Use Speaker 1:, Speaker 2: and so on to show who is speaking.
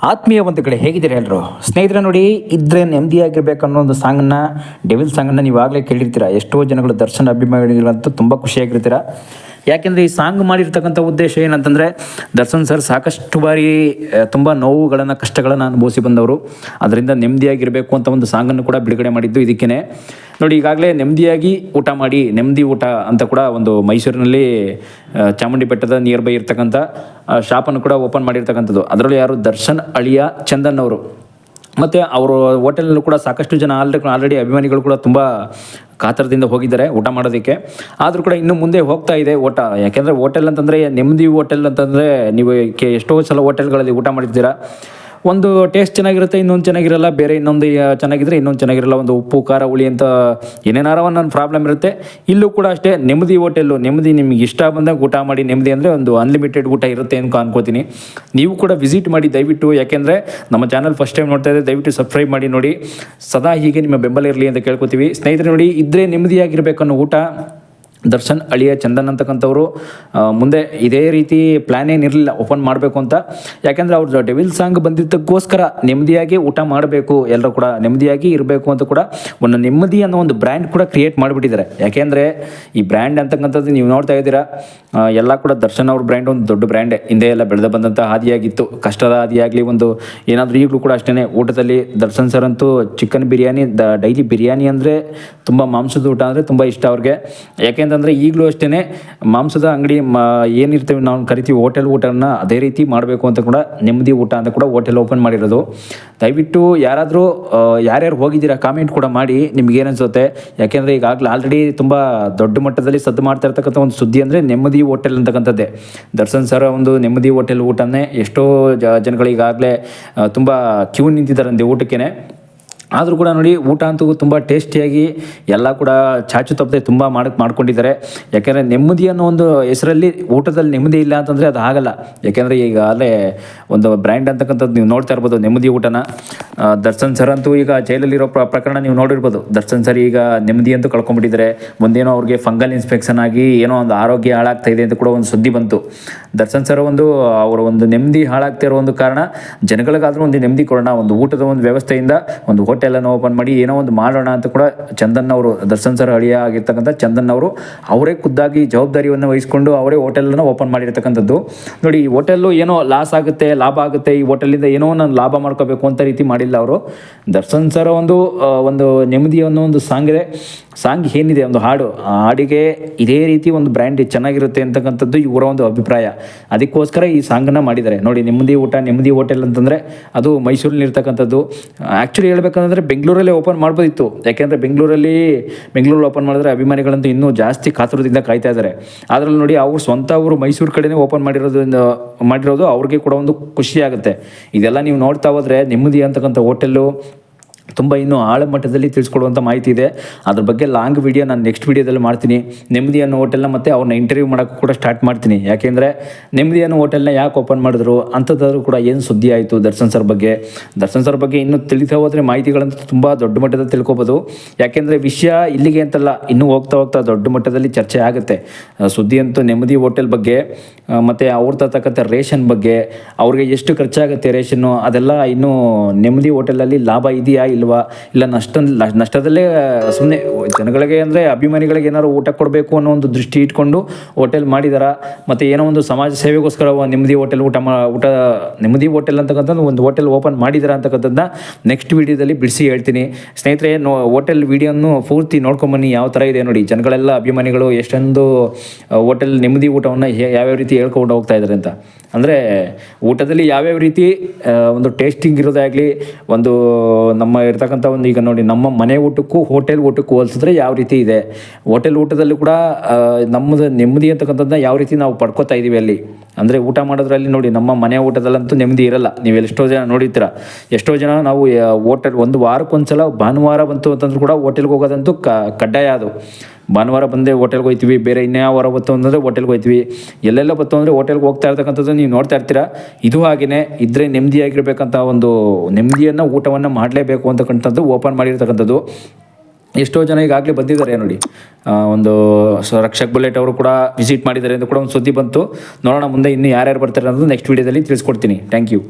Speaker 1: ಆತ್ಮೀಯ ಕಡೆ ಹೇಗಿದ್ದೀರಾ ಎಲ್ಲರೂ? ಸ್ನೇಹಿತರೆ ನೋಡಿ, ಇದ್ರೆ ನೆಮ್ಮದಿಯಾಗಿರ್ಬೇಕು ಅನ್ನೋ ಒಂದು ಸಾಂಗನ್ನ ಡೆವಿಲ್ ಸಾಂಗನ್ನು ನೀವು ಆಗಲೇ ಕೇಳಿರ್ತೀರ? ಎಷ್ಟೋ ಜನಗಳು ದರ್ಶನ ಅಭಿಮಾನಿಗಳಂತೂ ತುಂಬ ಖುಷಿಯಾಗಿರ್ತೀರ? ಯಾಕೆಂದರೆ ಈ ಸಾಂಗ್ ಮಾಡಿರ್ತಕ್ಕಂಥ ಉದ್ದೇಶ ಏನಂತಂದರೆ ದರ್ಶನ್ ಸರ್ ಸಾಕಷ್ಟು ಬಾರಿ ತುಂಬ ನೋವುಗಳನ್ನು, ಕಷ್ಟಗಳನ್ನು ಅನುಭವಿಸಿ ಬಂದವರು. ಅದರಿಂದ ನೆಮ್ಮದಿಯಾಗಿರಬೇಕು ಅಂತ ಒಂದು ಸಾಂಗನ್ನು ಕೂಡ ಬಿಡುಗಡೆ ಮಾಡಿದ್ದು ಇದಕ್ಕೇ ನೋಡಿ, ಈಗಾಗಲೇ ನೆಮ್ಮದಿಯಾಗಿ ಊಟ ಮಾಡಿ, ನೆಮ್ಮದಿ ಊಟ ಅಂತ ಕೂಡ ಒಂದು ಮೈಸೂರಿನಲ್ಲಿ ಚಾಮುಂಡಿ ಬೆಟ್ಟದ ನಿಯರ್ ಬೈ ಇರ್ತಕ್ಕಂಥ ಶಾಪನ್ನು ಕೂಡ ಓಪನ್ ಮಾಡಿರ್ತಕ್ಕಂಥದ್ದು. ಅದರಲ್ಲೂ ಯಾರು? ದರ್ಶನ್, ಅಳಿಯ, ಚಂದನ್ ಅವರು. ಮತ್ತು ಅವರು ಹೋಟೆಲ್ನಲ್ಲೂ ಕೂಡ ಸಾಕಷ್ಟು ಜನ ಆಲ್ರೆಡಿ ಆಲ್ರೆಡಿ ಅಭಿಮಾನಿಗಳು ಕೂಡ ತುಂಬ ಕಾತರದಿಂದ ಹೋಗಿದ್ದಾರೆ, ಊಟ ಮಾಡೋದಕ್ಕೆ. ಆದರೂ ಕೂಡ ಇನ್ನು ಮುಂದೆ ಹೋಗ್ತಾ ಇದೆ ಊಟ ಯಾಕೆಂದರೆ ಹೋಟೆಲ್ ಅಂತಂದರೆ, ನೆಮ್ಮದಿ ಹೋಟೆಲ್ ಅಂತಂದರೆ ನೀವು ಕೆ ಎಷ್ಟೋ ಸಲ ಹೋಟೆಲ್ಗಳಲ್ಲಿ ಊಟ ಮಾಡಿರ್ತೀರ. ಒಂದು ಟೇಸ್ಟ್ ಚೆನ್ನಾಗಿರುತ್ತೆ, ಇನ್ನೊಂದು ಚೆನ್ನಾಗಿರಲ್ಲ, ಬೇರೆ ಇನ್ನೊಂದು ಚೆನ್ನಾಗಿದ್ರೆ ಇನ್ನೊಂದು ಚೆನ್ನಾಗಿರಲ್ಲ, ಒಂದು ಉಪ್ಪು, ಖಾರ, ಹುಳಿ ಅಂತ ಏನೇನಾರ ಒಂದು ಪ್ರಾಬ್ಲಮ್ ಇರುತ್ತೆ. ಇಲ್ಲೂ ಕೂಡ ಅಷ್ಟೇ, ನೆಮ್ಮದಿ ಹೋಟೆಲ್ಲು ನೆಮ್ಮದಿ ನಿಮಗೆ ಇಷ್ಟ ಬಂದಾಗ ಊಟ ಮಾಡಿ, ನೆಮ್ಮದಿ ಅಂದರೆ ಒಂದು ಅನ್ಲಿಮಿಟೆಡ್ ಊಟ ಇರುತ್ತೆ ಅಂತ ಅನ್ಕೋತೀನಿ. ನೀವು ಕೂಡ ವಿಸಿಟ್ ಮಾಡಿ, ದಯವಿಟ್ಟು, ಯಾಕೆಂದರೆ ನಮ್ಮ ಚಾನಲ್ ಫಸ್ಟ್ ಟೈಮ್ ನೋಡ್ತಾ ಇದ್ದರೆ ದಯವಿಟ್ಟು ಸಬ್ಸ್ಕ್ರೈಬ್ ಮಾಡಿ, ನೋಡಿ. ಸದಾ ಹೀಗೆ ನಿಮ್ಮ ಬೆಂಬಲ ಇರಲಿ ಅಂತ ಕೇಳ್ಕೊತೀವಿ. ಸ್ನೇಹಿತರೆ, ನೋಡಿ ಇದ್ದರೆ ನೆಮ್ಮದಿಯಾಗಿರ್ಬೇಕು ಅನ್ನೋ ಊಟ ದರ್ಶನ್, ಅಳಿಯ, ಚಂದನ್ ಅಂತಕ್ಕಂಥವ್ರು ಮುಂದೆ ಇದೇ ರೀತಿ ಪ್ಲ್ಯಾನ್ ಏನಿರಲಿಲ್ಲ ಓಪನ್ ಮಾಡಬೇಕು ಅಂತ. ಯಾಕೆಂದರೆ ಅವ್ರದ್ದು ಡೆವಿಲ್ ಸಾಂಗ್ ಬಂದಿದ್ದಕ್ಕೋಸ್ಕರ ನೆಮ್ಮದಿಯಾಗಿ ಊಟ ಮಾಡಬೇಕು ಎಲ್ಲರೂ ಕೂಡ ನೆಮ್ಮದಿಯಾಗಿ ಇರಬೇಕು ಅಂತ ಕೂಡ ಒಂದು ನೆಮ್ಮದಿ ಅನ್ನೋ ಒಂದು ಬ್ರ್ಯಾಂಡ್ ಕೂಡ ಕ್ರಿಯೇಟ್ ಮಾಡಿಬಿಟ್ಟಿದ್ದಾರೆ. ಯಾಕೆಂದರೆ ಈ ಬ್ರ್ಯಾಂಡ್ ಅಂತಕ್ಕಂಥದ್ದು ನೀವು ನೋಡ್ತಾ ಇದ್ದೀರಾ ಎಲ್ಲ ಕೂಡ ದರ್ಶನ್ ಅವ್ರ ಬ್ರ್ಯಾಂಡ್ ಒಂದು ದೊಡ್ಡ ಬ್ರ್ಯಾಂಡೇ ಹಿಂದೆ ಎಲ್ಲ ಬೆಳೆದ ಬಂದಂಥ ಹಾದಿಯಾಗಿತ್ತು. ಕಷ್ಟದ ಹಾದಿಯಾಗಲಿ ಒಂದು ಏನಾದರೂ ಈಗಲೂ ಕೂಡ ಅಷ್ಟೇ ಊಟದಲ್ಲಿ. ದರ್ಶನ್ ಸರ್ ಅಂತೂ chicken biryani, the daily biryani ಅಂದರೆ ತುಂಬ ಮಾಂಸದ ಊಟ ಅಂದರೆ ತುಂಬ ಇಷ್ಟ ಅವ್ರಿಗೆ. ಯಾಕೆಂತಂದರೆ ಈಗಲೂ ಅಷ್ಟೇ ಮಾಂಸದ ಅಂಗಡಿ ಮ, ಏನಿರ್ತೇವೆ ನಾವು ಕರಿತೀವಿ ಹೋಟೆಲ್ ಊಟನ ಅದೇ ರೀತಿ ಮಾಡಬೇಕು ಅಂತ ಕೂಡ ನೆಮ್ಮದಿ ಊಟ ಅಂತ ಕೂಡ ಹೋಟೆಲ್ ಓಪನ್ ಮಾಡಿರೋದು. ದಯವಿಟ್ಟು ಯಾರಾದರೂ ಯಾರ್ಯಾರು ಹೋಗಿದ್ದೀರಾ ಕಾಮೆಂಟ್ ಕೂಡ ಮಾಡಿ, ನಿಮ್ಗೆ ಏನನ್ಸುತ್ತೆ? ಯಾಕೆಂದರೆ ಈಗಾಗಲೇ ಆಲ್ರೆಡಿ ತುಂಬ ದೊಡ್ಡ ಮಟ್ಟದಲ್ಲಿ ಸದ್ದು ಮಾಡ್ತಾ ಇರ್ತಕ್ಕಂಥ ಒಂದು ಸುದ್ದಿ ಅಂದರೆ ನೆಮ್ಮದಿ ಹೋಟೆಲ್ ಅಂತಕ್ಕಂಥದ್ದೇ. ದರ್ಶನ್ ಸರ್ ಒಂದು ನೆಮ್ಮದಿ ಹೋಟೆಲ್ ಊಟನೇ ಎಷ್ಟೋ ಜನಗಳು ಈಗಾಗಲೇ ತುಂಬ ಕ್ಯೂ ನಿಂತಿದ್ದಾರಂತೆ ಊಟಕ್ಕೇ ಆದರೂ ಕೂಡ ನೋಡಿ, ಊಟ ಅಂತೂ ತುಂಬ ಟೇಸ್ಟಿಯಾಗಿ ಎಲ್ಲ ಕೂಡ ಚಾಚು ತಪ್ಪದೆ ತುಂಬ ಮಾಡಕ್ಕೆ ಮಾಡ್ಕೊಂಡಿದ್ದಾರೆ. ಯಾಕೆಂದರೆ ನೆಮ್ಮದಿ ಅನ್ನೋ ಒಂದು ಹೆಸರಲ್ಲಿ ಊಟದಲ್ಲಿ ನೆಮ್ಮದಿ ಇಲ್ಲ ಅಂತಂದರೆ ಅದು ಆಗಲ್ಲ. ಯಾಕೆಂದರೆ ಈಗ ಅಲ್ಲೇ ಒಂದು ಬ್ರ್ಯಾಂಡ್ ಅಂತಕ್ಕಂಥದ್ದು ನೀವು ನೋಡ್ತಾ ಇರ್ಬೋದು, ನೆಮ್ಮದಿ ಊಟನ. ದರ್ಶನ್ ಸರ್ ಅಂತೂ ಈಗ ಜೈಲಲ್ಲಿರೋ ಪ್ರ, ಪ್ರಕರಣ ನೀವು ನೋಡಿರ್ಬೋದು. ದರ್ಶನ್ ಸರ್ ಈಗ ನೆಮ್ಮದಿ ಅಂತೂ ಕಳ್ಕೊಂಡ್ಬಿಟ್ಟಿದ್ದಾರೆ. ಮುಂದೇನೋ ಅವ್ರಿಗೆ ಫಂಗಲ್ ಇನ್ಸ್ಪೆಕ್ಷನ್ ಆಗಿ ಏನೋ ಒಂದು ಆರೋಗ್ಯ ಹಾಳಾಗ್ತಾ ಇದೆ ಅಂತ ಕೂಡ ಒಂದು ಸುದ್ದಿ ಬಂತು. ದರ್ಶನ್ ಸರ್ ಒಂದು, ಅವರ ಒಂದು ನೆಮ್ಮದಿ ಹಾಳಾಗ್ತಾ ಇರೋ ಒಂದು ಕಾರಣ, ಜನಗಳಿಗಾದರೂ ಒಂದು ನೆಮ್ಮದಿ ಕೊಡೋಣ, ಒಂದು ಊಟದ ಒಂದು ವ್ಯವಸ್ಥೆಯಿಂದ, ಒಂದು ಹೋಟೆಲನ್ನು ಓಪನ್ ಮಾಡಿ ಏನೋ ಒಂದು ಮಾಡೋಣ ಅಂತ ಕೂಡ ಚಂದನ್ ಅವರು, ದರ್ಶನ್ ಸರ್ ಅಳಿಯ ಆಗಿರ್ತಕ್ಕಂಥ ಚಂದನ್ ಅವರು, ಅವರೇ ಖುದ್ದಾಗಿ ಜವಾಬ್ದಾರಿಯನ್ನು ವಹಿಸಿಕೊಂಡು ಅವರೇ ಹೋಟೆಲನ್ನು ಓಪನ್ ಮಾಡಿರ್ತಕ್ಕಂಥದ್ದು. ನೋಡಿ, ಈ ಹೋಟೆಲ್ಲು ಏನೋ ಲಾಸ್ ಆಗುತ್ತೆ, ಲಾಭ ಆಗುತ್ತೆ, ಈ ಹೋಟೆಲಿಂದ ಏನೋ ನಾನು ಲಾಭ ಮಾಡ್ಕೋಬೇಕು ಅಂತ ರೀತಿ ಮಾಡಿಲ್ಲ ಅವರು. ದರ್ಶನ್ ಸರ್ ಒಂದು ಒಂದು ನೆಮ್ಮದಿ ಅನ್ನೋ ಒಂದು ಸಾಂಗ್ ಇದೆ. ಸಾಂಗ್ ಏನಿದೆ, ಒಂದು ಹಾಡು. ಆ ಹಾಡಿಗೆ ಇದೇ ರೀತಿ ಒಂದು ಬ್ರ್ಯಾಂಡ್ ಚೆನ್ನಾಗಿರುತ್ತೆ ಅಂತಕ್ಕಂಥದ್ದು ಇವರ ಒಂದು ಅಭಿಪ್ರಾಯ. ಅದಕ್ಕೋಸ್ಕರ ಈ ಸಾಂಗನ್ನು ಮಾಡಿದ್ದಾರೆ. ನೋಡಿ, ನೆಮ್ಮದಿ ಊಟ, ನೆಮ್ಮದಿ ಹೋಟೆಲ್ ಅಂತಂದರೆ ಅದು ಮೈಸೂರಿನಲ್ಲಿರ್ತಕ್ಕಂಥದ್ದು. ಆ್ಯಕ್ಚುಲಿ ಹೇಳ್ಬೇಕಂದ್ರೆ ಬೆಂಗಳೂರಲ್ಲೇ ಓಪನ್ ಮಾಡ್ಬೋದಿತ್ತು. ಯಾಕೆಂದರೆ ಬೆಂಗಳೂರಲ್ಲಿ ಬೆಂಗಳೂರಲ್ಲಿ ಓಪನ್ ಮಾಡಿದ್ರೆ ಅಭಿಮಾನಿಗಳಂತೂ ಇನ್ನೂ ಜಾಸ್ತಿ ಕಾತುರದಿಂದ ಕಾಯ್ತಾ ಇದ್ದಾರೆ. ಅದರಲ್ಲಿ ನೋಡಿ ಅವ್ರು ಸ್ವಂತ ಅವರು ಮೈಸೂರು ಕಡೆನೇ ಓಪನ್ ಮಾಡಿರೋದ್ರಿಂದ, ಮಾಡಿರೋದು ಅವ್ರಿಗೆ ಕೂಡ ಒಂದು ಖುಷಿ ಆಗುತ್ತೆ. ಇದೆಲ್ಲ ನೀವು ನೋಡ್ತಾ ಹೋದರೆ ನೆಮ್ಮದಿ ಅಂತಕ್ಕಂಥ ಹೋಟೆಲ್ಲು ತುಂಬ ಇನ್ನೂ ಆಳ ಮಟ್ಟದಲ್ಲಿ ತಿಳಿಸ್ಕೊಡುವಂಥ ಮಾಹಿತಿ ಇದೆ. ಅದ್ರ ಬಗ್ಗೆ ಲಾಂಗ್ ವಿಡಿಯೋ ನಾನು ನೆಕ್ಸ್ಟ್ ವಿಡಿಯೋದಲ್ಲಿ ಮಾಡ್ತೀನಿ. ನೆಮ್ಮದಿ ಅನ್ನೋ ಹೋಟೆಲ್ನ ಮತ್ತೆ ಅವ್ರನ್ನ ಇಂಟರ್ವ್ಯೂ ಮಾಡೋಕ್ಕೂ ಕೂಡ ಸ್ಟಾರ್ಟ್ ಮಾಡ್ತೀನಿ. ಯಾಕೆಂದರೆ ನೆಮ್ಮದಿ ಅನ್ನೋ ಹೋಟೆಲ್ನ ಯಾಕೆ ಓಪನ್ ಮಾಡಿದ್ರು? ಅಂಥದ್ದಾದ್ರೂ ಕೂಡ ಏನು ಸುದ್ದಿ ಆಯಿತು ದರ್ಶನ್ ಸರ್ ಬಗ್ಗೆ? ದರ್ಶನ್ ಸರ್ ಬಗ್ಗೆ ಇನ್ನೂ ತಿಳಿತಾ ಹೋದರೆ ಮಾಹಿತಿಗಳಂತೂ ತುಂಬ ದೊಡ್ಡ ಮಟ್ಟದಲ್ಲಿ ತಿಳ್ಕೊಬೋದು. ಯಾಕೆಂದರೆ ವಿಷಯ ಇಲ್ಲಿಗೆ ಅಂತಲ್ಲ, ಇನ್ನೂ ಹೋಗ್ತಾ ಹೋಗ್ತಾ ದೊಡ್ಡ ಮಟ್ಟದಲ್ಲಿ ಚರ್ಚೆ ಆಗುತ್ತೆ. ಸುದ್ದಿ ಅಂತೂ ನೆಮ್ಮದಿ ಹೋಟೆಲ್ ಬಗ್ಗೆ ಮತ್ತು ಅವ್ರು ತರ್ತಕ್ಕಂಥ ರೇಷನ್ ಬಗ್ಗೆ, ಅವ್ರಿಗೆ ಎಷ್ಟು ಖರ್ಚಾಗುತ್ತೆ ರೇಷನ್ನು, ಅದೆಲ್ಲ ಇನ್ನೂ ನೆಮ್ಮದಿ ಹೋಟೆಲಲ್ಲಿ ಲಾಭ ಇದೆಯಾ ಇಲ್ವಾ? ಇಲ್ಲ, ನಷ್ಟ, ನಷ್ಟದಲ್ಲೇ ಸುಮ್ಮನೆ ಜನಗಳಿಗೆ ಅಂದರೆ ಅಭಿಮಾನಿಗಳಿಗೆ ಏನಾದ್ರು ಊಟ ಕೊಡಬೇಕು ಅನ್ನೋ ಒಂದು ದೃಷ್ಟಿ ಇಟ್ಕೊಂಡು ಹೋಟೆಲ್ ಮಾಡಿದಾರ. ಮತ್ತು ಏನೋ ಒಂದು ಸಮಾಜ ಸೇವೆಗೋಸ್ಕರ ನೆಮ್ಮದಿ ಹೋಟೆಲ್ ಊಟ ಮಾ, ಊಟ, ನೆಮ್ಮದಿ ಹೋಟೆಲ್ ಅಂತಕ್ಕಂಥದ್ದು ಒಂದು ಹೋಟೆಲ್ ಓಪನ್ ಮಾಡಿದಾರ ಅಂತಕ್ಕಂಥದ್ದನ್ನ ನೆಕ್ಸ್ಟ್ ವಿಡಿಯೋದಲ್ಲಿ ಬಿಡಿಸಿ ಹೇಳ್ತೀನಿ. ಸ್ನೇಹಿತರೆ, ನೋ, ಹೋಟೆಲ್ ವಿಡಿಯೋನು ಪೂರ್ತಿ ನೋಡ್ಕೊಂಬನ್ನಿ, ಯಾವ ಥರ ಇದೆ ನೋಡಿ. ಜನಗಳೆಲ್ಲ ಅಭಿಮಾನಿಗಳು ಎಷ್ಟೊಂದು ಹೋಟೆಲ್ ನೆಮ್ಮದಿ ಊಟವನ್ನು ಯಾವ್ಯಾವ ರೀತಿ ಹೇಳ್ಕೊಂಡು ಹೋಗ್ತಾ ಇದ್ದಾರೆ ಅಂತ. ಅಂದರೆ ಊಟದಲ್ಲಿ ಯಾವ್ಯಾವ ರೀತಿ ಒಂದು ಟೇಸ್ಟಿಂಗ್ ಇರೋದಾಗಲಿ, ಒಂದು ನಮ್ಮ ಇರ್ತಕ್ಕಂಥ ಒಂದು ಈಗ ನೋಡಿ ನಮ್ಮ ಮನೆ ಊಟಕ್ಕೂ ಹೋಟೆಲ್ ಊಟಕ್ಕೂ ಹೋಲಿಸಿದ್ರೆ ಯಾವ ರೀತಿ ಇದೆ. ಹೋಟೆಲ್ ಊಟದಲ್ಲೂ ಕೂಡ ನಮ್ಮದು ನೆಮ್ಮದಿ ಅಂತಕ್ಕಂಥದ್ದನ್ನ ಯಾವ ರೀತಿ ನಾವು ಪಡ್ಕೋತಾ ಇದ್ದೀವಿ ಅಲ್ಲಿ. ಅಂದರೆ ಊಟ ಮಾಡೋದ್ರಲ್ಲಿ ನೋಡಿ ನಮ್ಮ ಮನೆ ಊಟದಲ್ಲಂತೂ ನೆಮ್ಮದಿ ಇರಲ್ಲ. ನೀವು ಎಷ್ಟೋ ಜನ ನೋಡಿರ್ತೀರ. ಎಷ್ಟೋ ಜನ ನಾವು ಹೋಟೆಲ್ ಒಂದು ವಾರಕ್ಕೊಂದ್ಸಲ ಭಾನುವಾರ ಬಂತು ಅಂತಂದ್ರೂ ಕೂಡ ಹೋಟೆಲ್ಗೆ ಹೋಗೋದಂತೂ ಕಡ್ಡಾಯ ಅದು. ಭಾನುವಾರ ಬಂದೇ ಹೋಟೆಲ್ಗೆ ಹೋಗ್ತೀವಿ, ಬೇರೆ ಇನ್ಯಾವ ವಾರ ಬತ್ತು ಅಂದರೆ ಹೋಟೆಲ್ಗೆ ಹೋಯ್ತೀವಿ ಎಲ್ಲೆಲ್ಲ ಬತ್ತು ಅಂದರೆ ಹೋಟೆಲ್ಗೆ ಹೋಗ್ತಾ ಇರ್ತಕ್ಕಂಥದ್ದು ನೀವು ನೋಡ್ತಾ ಇರ್ತೀರಾ. ಇದು ಹಾಗೆಯೇ ಇದ್ದರೆ ನೆಮ್ಮದಿಯಾಗಿರ್ಬೇಕಂತ ಒಂದು ನೆಮ್ಮದಿಯನ್ನು ಊಟವನ್ನು ಮಾಡಲೇಬೇಕು ಅಂತಕ್ಕಂಥದ್ದು ಓಪನ್ ಮಾಡಿರ್ತಕ್ಕಂಥದ್ದು. ಎಷ್ಟೋ ಜನ ಈಗಾಗಲೇ ಬಂದಿದ್ದಾರೆ ನೋಡಿ. ಒಂದು ರಕ್ಷಕ್ ಬುಲೆಟ್ ಅವರು ಕೂಡ ವಿಸಿಟ್ ಮಾಡಿದ್ದಾರೆ ಅಂತ ಕೂಡ ಒಂದು ಸುದ್ದಿ ಬಂತು. ನೋಡೋಣ ಮುಂದೆ ಇನ್ನು ಯಾರ್ಯಾರು ಬರ್ತಾರೆ ಅನ್ನೋದು ನೆಕ್ಸ್ಟ್ ವೀಡಿಯೋದಲ್ಲಿ ತಿಳಿಸ್ಕೊಡ್ತೀನಿ. Thank you